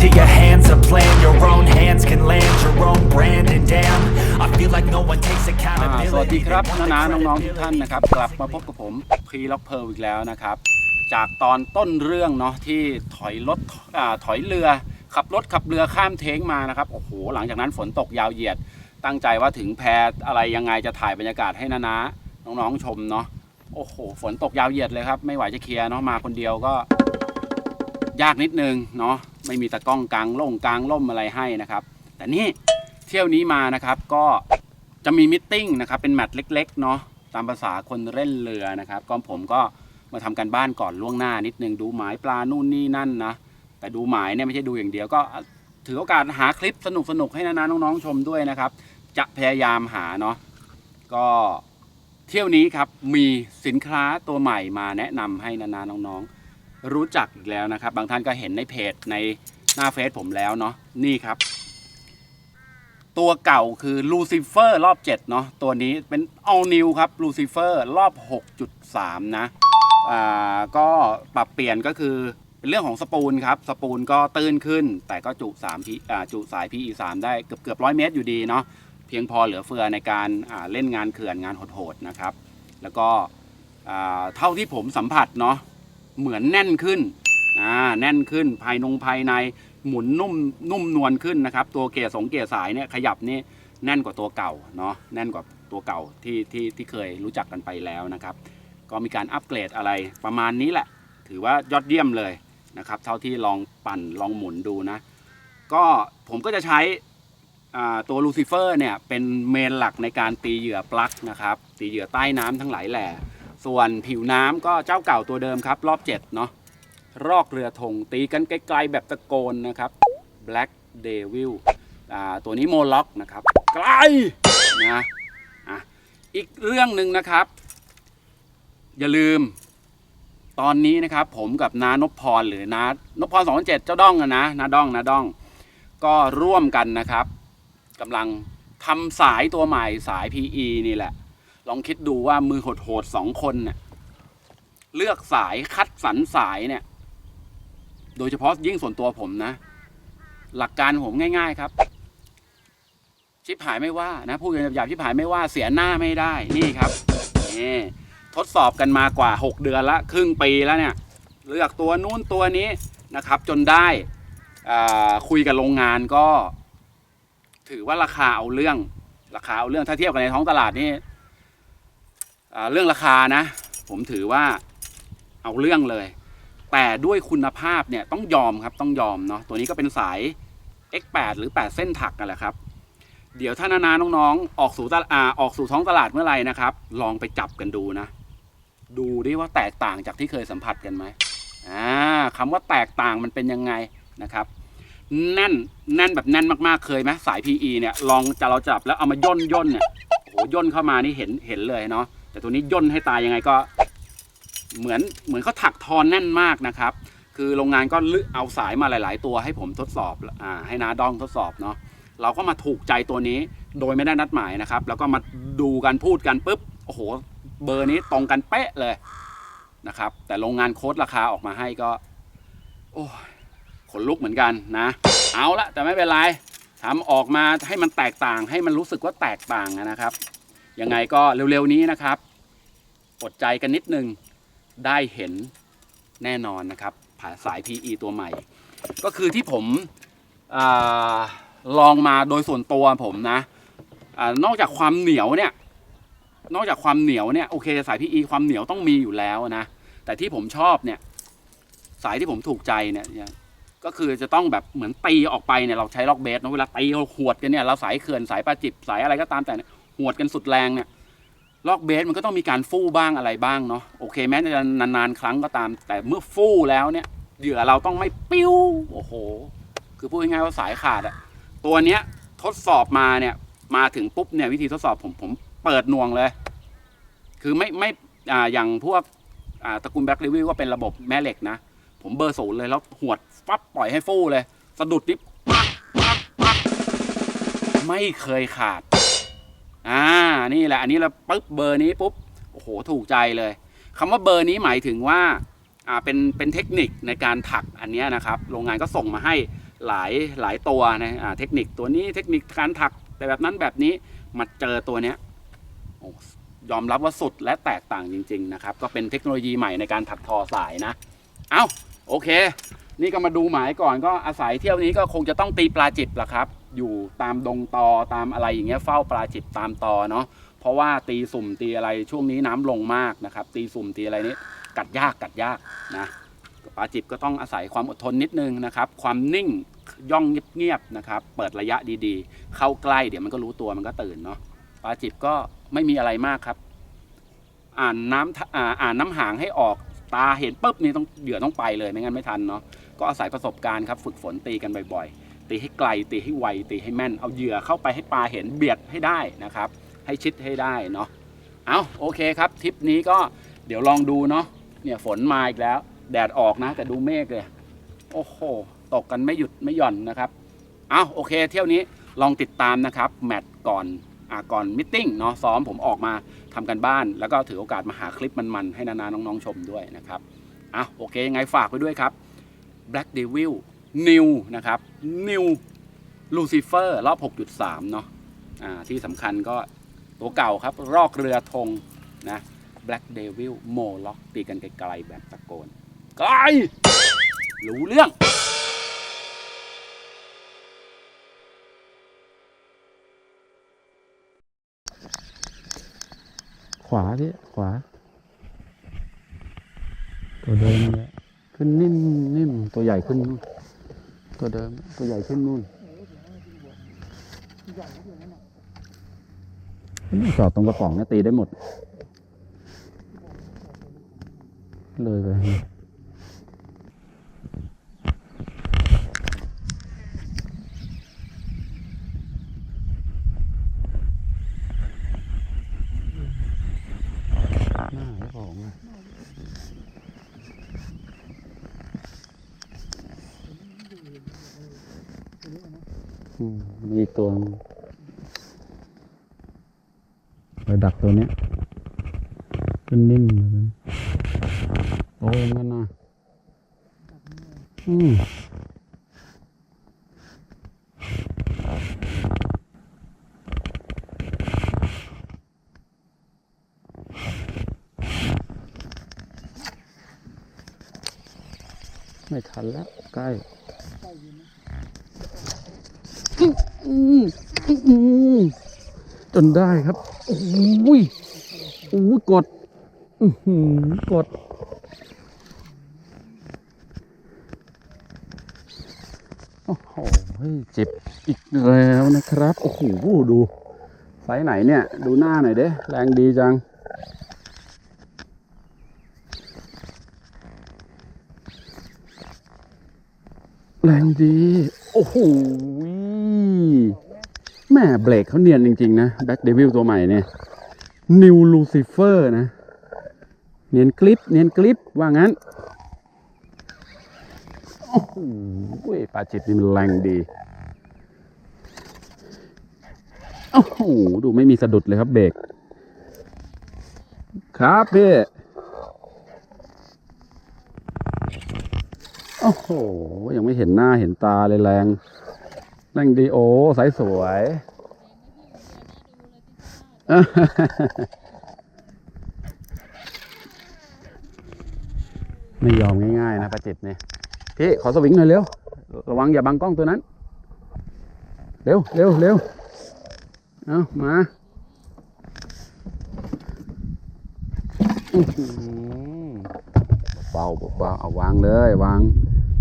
Take into your hands a plan, your own hands can land your own brand. And damn, I feel like no one takes อ่า accountability. สวัสดีครับ They want the น้าๆ credit, น้องๆทุกท่านนะครับ กลับมาพบกับผมพรีล็อกเพลอีกแล้วนะครับ จากตอนต้นเรื่องเนาะที่ถอยรถอ่าถอยเรือ ขับรถขับเรือข้ามเท้งมานะครับโอ้โหหลังจากนั้นฝนตกยาวเหยียด ตั้งใจว่าถึงแพอะไรยังไงจะถ่ายบรรยากาศให้น้าๆน้องๆชมเนาะโอ้โหฝนตกยาวเหยียดเลยครับ ไม่ไหวจะเคลียร์เนาะมาคนเดียวก็ ยากนิดนึงเนาะไม่มีตะกล้องกลางล่งกลางล่มอะไรให้นะครับ แต่นี่เที่ยวนี้มานะครับก็จะมีมิทติ้งนะครับเป็นแมตช์เล็กๆเนาะตามภาษาคนเล่นเรือนะครับก็ผมก็มาทำกันบ้านก่อนล่วงหน้านิดนึงดูหมายปลานู่นนี่นั่นนะแต่ดูหมายเนี่ยไม่ใช่ดูอย่างเดียวก็ถือโอกาสหาคลิปสนุกๆให้นานาน้องๆชมด้วยนะครับ จะพยายามหาเนาะก็เที่ยวนี้ครับมีสินค้าตัวใหม่มาแนะนำให้นานาน้องๆ รู้จักอีกแล้วนะครับ บางท่านก็เห็นในเพจในหน้าเฟซผมแล้วเนาะนี่ครับ ตัวเก่าคือ Lucifer รอบ 7 เนาะตัวนี้เป็น all new ครับ Lucifer รอบ 6.3 นะอ่าก็ปรับเปลี่ยนก็คือเป็นเรื่องของสปูลครับ สปูลก็ตื้นขึ้น แต่ก็จุ3พีอ่าจุสาย PE 3 ได้เกือบเกือบร้อยเมตรอยู่ดีเนาะเพียงพอเหลือเฟือในการอ่าเล่นงานเขื่อนงานโหดๆนะครับ แล้วก็อ่าเท่าที่ผมสัมผัสเนาะ เหมือนแน่นขึ้นอ่าแน่นขึ้นภายนงภายในหมุนนุ่มนุ่มนวลขึ้นนะครับ ตัวเกียร์สองเกียร์สายเนี่ยขยับนี่แน่นกว่าตัวเก่าเนาะแน่นกว่าตัวเก่าที่ที่ที่เคยรู้จักกันไปแล้วนะครับ ก็มีการอัปเกรดอะไรประมาณนี้แหละ ถือว่ายอดเยี่ยมเลยนะครับ เท่าที่ลองปั่นลองหมุนดูนะ ก็ผมก็จะใช้อ่าตัวลูซิเฟอร์เนี่ยเป็นเมนหลักในการตีเหยื่อปลั๊กนะครับ ตีเหยื่อใต้น้ำทั้งหลายแหล่ ส่วนผิวน้ำก็เจ้าเก่าตัวเดิมครับ รอบ7เนาะรอกเรือธงตีกันไกลๆแบบตะโกนนะครับ Black Devil ตัวนี้โมล็อกนะครับ ไกลนะอะอีกเรื่องหนึ่งนะครับ อย่าลืม ตอนนี้นะครับ ผมกับนานพพรหรือนานพพรสองเจ็ดเจ้าด้องอะนะนาด้องนาด้อง ก็ร่วมกันนะครับกำลังทำสายตัวใหม่สาย PE นี่แหละ ลองคิดดูว่ามือโหดๆสองคนเนี่ยเลือกสายคัดสรรสายเนี่ย โดยเฉพาะยิ่งส่วนตัวผมนะ หลักการผมง่าย ๆ ครับ ชิปหายไม่ว่านะพูดกันหยาบๆชิปหายไม่ว่าเสียหน้าไม่ได้นี่ครับนี่ทดสอบกันมากว่า 6 เดือนละครึ่งปีแล้วเนี่ย เลือกตัวนู้นตัวนี้นะครับ จนได้คุยกับโรงงานก็ ถือว่าราคาเอาเรื่อง ราคาเอาเรื่องถ้าเทียบกันในท้องตลาดนี่ เรื่องราคานะ ผมถือว่าเอาเรื่องเลย แต่ด้วยคุณภาพเนี่ยต้องยอมครับต้องยอมเนาะตัวนี้ก็เป็นสาย X8 หรือ 8 เส้นถักกันแหละครับ เดี๋ยวถ้านานาน้องๆ ออกสู่ตลาดอ่าออกสู่ท้องตลาดเมื่อไหร่นะครับ ลองไปจับกันดูนะ ดูดิว่าแตกต่างจากที่เคยสัมผัสกันไหมอ่าคำว่าแตกต่างมันเป็นยังไงนะครับแน่นแน่นแบบแน่นมากๆเคยไหมสาย PE เนี่ยลองจะเราจับแล้วเอามาย่นย่นเนี่ยโอ้โหย่นเข้ามานี่เห็นเห็นเลยเนาะ แต่ตัวนี้ย่นให้ตายยังไงก็ เหมือนเหมือนเขาถักทอนแน่นมากนะครับ คือโรงงานก็ลึเอาสายมาหลาย ๆ ตัวให้ผมทดสอบอ่าให้นาดองทดสอบเนาะเราก็มาถูกใจตัวนี้โดยไม่ได้นัดหมายนะครับ แล้วก็มาดูกันพูดกันปุ๊บโอ้โห เบอร์นี้ตรงกันเป๊ะเลยนะครับ แต่โรงงานโค้ดราคาออกมาให้ก็ โอ้ขนลุกเหมือนกันนะ เอาละแต่ไม่เป็นไรทำออกมาให้มันแตกต่างให้มันรู้สึกว่าแตกต่างนะครับ ยังไงก็เร็วๆนี้นะครับ อดใจกันนิดนึง ได้เห็นแน่นอนนะครับผ่าสาย PE ตัวใหม่ ก็คือที่ผมอลองมาโดยส่วนตัวผมนะอนอกจากความเหนียวเนี่ยนอกจากความเหนียวเนี่ยโอเคสาย PE ความเหนียวต้องมีอยู่แล้วนะ แต่ที่ผมชอบเนี่ยสายที่ผมถูกใจเนี่ยก็คือจะต้องแบบเหมือนตีออกไปเนี่ยเราใช้ล็อกเบสเนะเวลาตีเราหวดกันเนี่ยเราสายเขื่อนสายปลาจิบสายอะไรก็ตามแต่ หวดกันสุดแรงเนี่ยลอกเบสมันก็ต้องมีการฟู่บ้างอะไรบ้างเนาะโอเคแม้จะนานๆครั้งก็ตาม แต่เมื่อฟู่แล้วเนี่ยเหยื่อเราต้องไม่ปิ้วโอ้โห คือพูดง่ายๆว่าสายขาดอะตัวเนี้ยทดสอบมาเนี่ยมาถึงปุ๊บเนี่ยวิธีทดสอบผมผมเปิดน่วงเลย คือไม่ไม่อ่าอย่างพวกอ่าตระกูลแบ็กรีวิวก็เป็นระบบแม่เหล็กนะ ผมเบอร์ศูนย์เลยแล้วหวดฟับปล่อยให้ฟู่เลย สะดุดนิดปักปักปักไม่เคยขาด อ่านี่แหละอันนี้เราปุ๊บเบอร์นี้ปุ๊บโอ้โหถูกใจเลยคำว่าเบอร์นี้หมายถึงว่าอ่าเป็นเป็นเทคนิคในการถักอันนี้นะครับ โรงงานก็ส่งมาให้หลายหลายตัวนะอ่าเทคนิคตัวนี้เทคนิคการถักแต่แบบนั้นแบบนี้มาเจอตัวเนี้ยโอ้ยอมรับว่าสุดและแตกต่างจริง ๆ นะครับ ก็เป็นเทคโนโลยีใหม่ในการถักทอสายนะ เอ้าโอเค นี่ก็มาดูหมายก่อนก็อาศัยเที่ยวนี้ก็คงจะต้องตีปลาจิบละครับ อยู่ตามดงตอตามอะไรอย่างเงี้ยเฝ้าปลาจิบตามตอเนาะเพราะว่าตีสุ่มตีอะไรช่วงนี้น้ำลงมากนะครับ ตีสุ่มตีอะไรนี้กัดยากกัดยากนะปลาจิบก็ต้องอาศัยความอดทนนิดนึงนะครับ ความนิ่งย่องเงียบๆนะครับ เปิดระยะดีๆ เข้าใกล้เดี๋ยวมันก็รู้ตัวมันก็ตื่นเนาะปลาจิบก็ไม่มีอะไรมากครับ อ่านน้ำอ่าอ่านน้ำหางให้ออกตาเห็นปุ๊บนี่ต้องเหยื่อต้องไปเลยไม่งั้นไม่ทันเนาะก็อาศัยประสบการณ์ครับ ฝึกฝนตีกันบ่อยๆ ตีให้ไกลตีให้ไวตีให้แม่นเอาเหยื่อเข้าไปให้ปลาเห็นเบียดให้ได้นะครับ ให้ชิดให้ได้เนาะเอาโอเคครับทริปนี้ก็เดี๋ยวลองดูเนาะเนี่ยฝนมาอีกแล้ว แดดออกนะ แต่ดูเมฆเลยโอ้โหตกกันไม่หยุดไม่หย่อนนะครับเอาโอเค เที่ยวนี้ลองติดตามนะครับแมตช์ก่อนอ่าก่อนมิทติ้งเนาะซ้อมผมออกมาทำกันบ้าน แล้วก็ถือโอกาสมาหาคลิปมันๆให้นานาน้องๆชมด้วยนะครับอะโอเคยังไงฝากไว้ด้วยครับ Black Devil New นะครับ New Lucifer รอบ 6.3 เนาะอ่าที่สำคัญก็ตัวเก่าครับ รอกเรือธงนะ Black Devil m o l o c k ตีกันไกลๆแบบตะโกน ไกล รู้เรื่องขวาพี่ขวา ตัวเดิมเลยขึ้นนิ่มนิ่มตัวใหญ่ขึ้น ตัวเดิมตัวใหญ่ขึ้นนู่นต่อดตรงกระป๋องเนี่ยตีได้หมด เลยไปหน้าเจ้าของอะอื มมีอีกตัวหนึ่งไปดักตัวเนี้ยขึ้นนิ่มเลยนะโอ้ยงั้นนะอืมไม่ทันแล้วใกล้อื้ออื้ออื้อ จนได้ครับโอ้ยโอ้ยกดอือหือกด โอ้โหเจ็บอีกแล้วนะครับ โอ้โหดูไซส์ไหนเนี่ย ดูหน้าหน่อยเด้ แรงดีจังแรงดี โอ้โห ม่เบรกเขาเนียนจริง ๆ นะแบ็กเดวิลตัวใหม่เนี่ยนิวลูซิเฟอร์นะ เนียนกลิป เนียนกลิป ว่างั้น โอ้โหปลาจิตนี่มันแรงดี โอ้โห ดูไม่มีสะดุดเลยครับเบรก ครับพี่โอ้โห ยังไม่เห็นหน้าเห็นตาเลยแรง แรงดีโอ้ใสสวย ไม่ยอมง่ายๆนะประจิตเนี่ยพี่ขอสวิงหน่อยเร็ว ระวังอย่าบังกล้องตัวนั้น เร็วเร็วเร็วเอามาเบาเบาเอาวางเลยวาง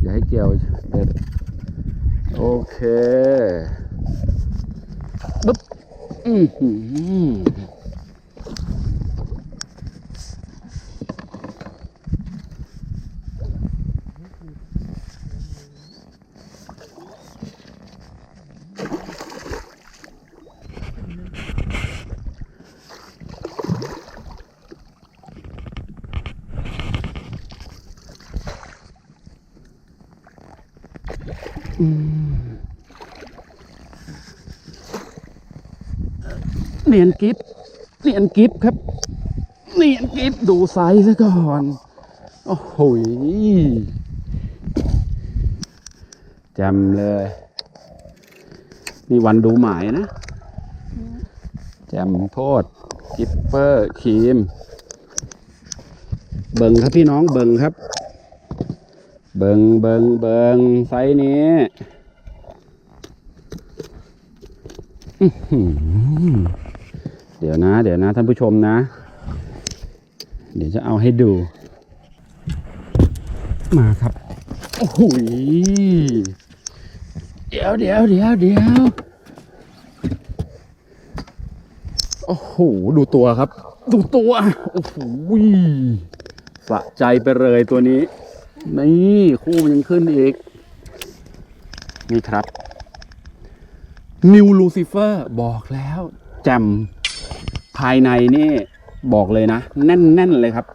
อย่าให้เกี่ยวเด็ดโอเคปึ๊บ Uhum. Mm. เนียนกิฟเนียนกิฟครับเนียนกิฟดูไซส์ซะก่อน โอ้โหจำเลยนี่วันดูหมายนะแจมโพดกิปเปอร์ครีม เบิงครับพี่น้องเบิงครับ เบิงเบิงเบิงไซส์นี้อื้อ เดี๋ยวนะ เดี๋ยวนะท่านผู้ชมนะ เดี๋ยวจะเอาให้ดู มาครับ โอ้โหยเดี๋ยวเดี๋ยวเดี๋ยวเดี๋ยวโอ้โห ดูตัวครับ ดูตัว โอ้โหสะใจไปเลยตัวนี้ นี่คู่มันยังขึ้นอีก นี่ครับ นิวลูซิเฟอร์บอกแล้วแจม ภายในนี่บอกเลยนะแน่นๆเลยครับ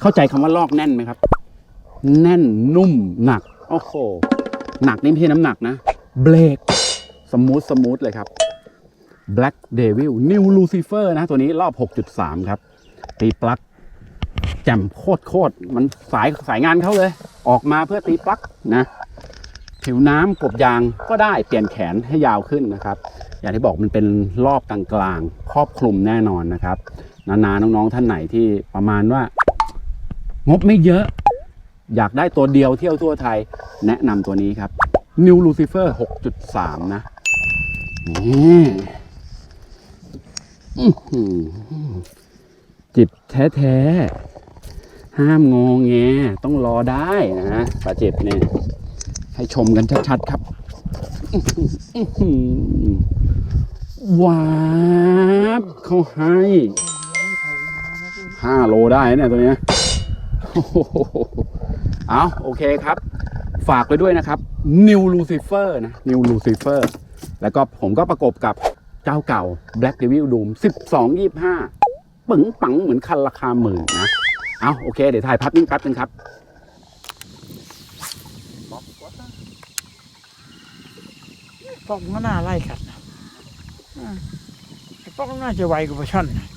เข้าใจคำว่าลอกแน่นไหมครับ แน่นนุ่มหนักโอ้โหหนักนี่ไม่ใช่น้ำหนักนะ เบรกสมูทสมูทเลยครับ Black Devil New Lucifer นะ ตัวนี้รอบ 6.3 ครับ ตีปลั๊กแจ่มโคตรโคตรมันสายสายงานเขาเลย ออกมาเพื่อตีปลั๊กนะ ผิวน้ำกบยางก็ได้เปลี่ยนแขนให้ยาวขึ้นนะครับ อย่างที่บอกมันเป็นรอบกลางๆครอบคลุมแน่นอนนะครับนาๆน้องๆท่านไหนที่ประมาณว่า งบไม่เยอะ อยากได้ตัวเดียวเที่ยวทั่วไทย แนะนำตัวนี้ครับ New Lucifer 6.3 นะนี่จิบแท้ๆ ห้ามงงแงต้องรอได้นะปลาจิบเนี่ยให้ชมกันชัดๆครับ ว้าบเขาให้ห้าโลได้เนี่ยตัวเนี้ยโอ้โหเอาโอเคครับ ฝากไปด้วยนะครับ New Lucifer นะ New Lucifer แล้วก็ผมก็ประกบกับเจ้าเก่า Black Devil Doom 12 25 ปึ๋งปังเหมือนคันราคาหมื่นนะ เอาโอเค เดี๋ยวถ่ายภาพนิ่งแป๊บนึงครับป้องก็น่าไล่กัดนะ อืมไอ้ป้องน่าจะไวกว่าปลาช่อนนะ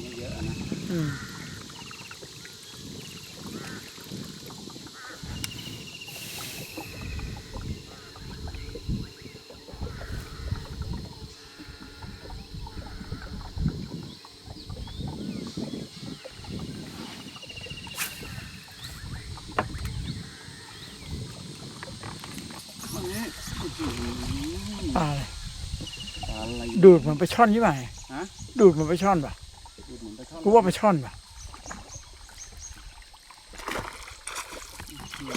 ไม่เยอะนะ อืม ปลาอะไรอะไร ดูดเหมือนปลาช่อนใช่ไหมฮะ ดูดเหมือนปลาช่อนป่ะดูเหมือนปลาช่อนกูว่าปลาช่อนป่ะ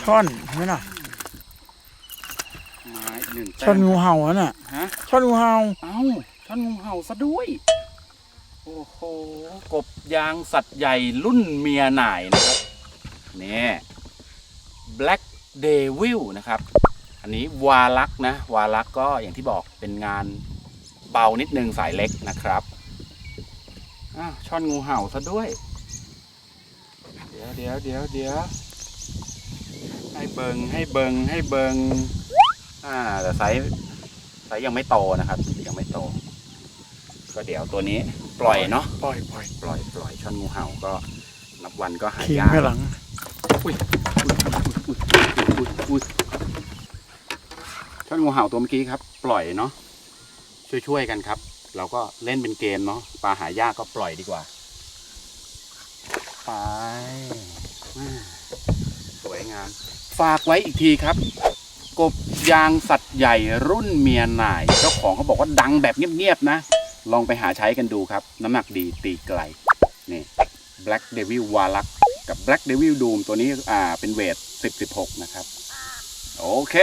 ช่อนเห็นไหมล่ะไม้หนึ่งแต้ช่อนมงูเห่าอะน่ะฮะ ช่อนงูเห่าเอ้าช่อนงูเห่าซะด้วย โอ้โห กบยางสัตว์ใหญ่รุ่นเมียหน่ายนะครับเนี่ย Black Devil นะครับ อันนี้วาลักนะ วาลักก็อย่างที่บอกเป็นงานเบานิดนึงสายเล็กนะครับอ้าวช่อนงูเห่าซะด้วย เดี๋ยวเดี๋ยวเดี๋ยวเดี๋ยวให้เบิงให้เบิงให้เบิงอ่าแต่ไซส์ไซส์ยังไม่โตนะครับ ยังไม่โต ก็เดี๋ยวตัวนี้ปล่อยเนาะปล่อยปล่อยปล่อยปล่อยช่อนงูเห่าก็นับวันก็หายขี่ยากข้างหลังอุ้ยอุ้ยอุ้ยอุ้ย ช่อนงูเห่าตัวเมื่อกี้ครับ ปล่อยเนาะช่วยๆกันครับ เราก็เล่นเป็นเกมเนาะปลาหายากก็ปล่อยดีกว่าไปสวยงามฝากไว้อีกทีครับ กบยางสัตว์ใหญ่รุ่นเมียนายเจ้าของเขาบอกว่าดังแบบเงียบๆนะ ลองไปหาใช้กันดูครับ น้ำหนักดีตีไกลนี่ Black Devil w a l a k กับ Black Devil Doom ตัวนี้อ่าเป็นเวท 10-16 นะครับ โอเค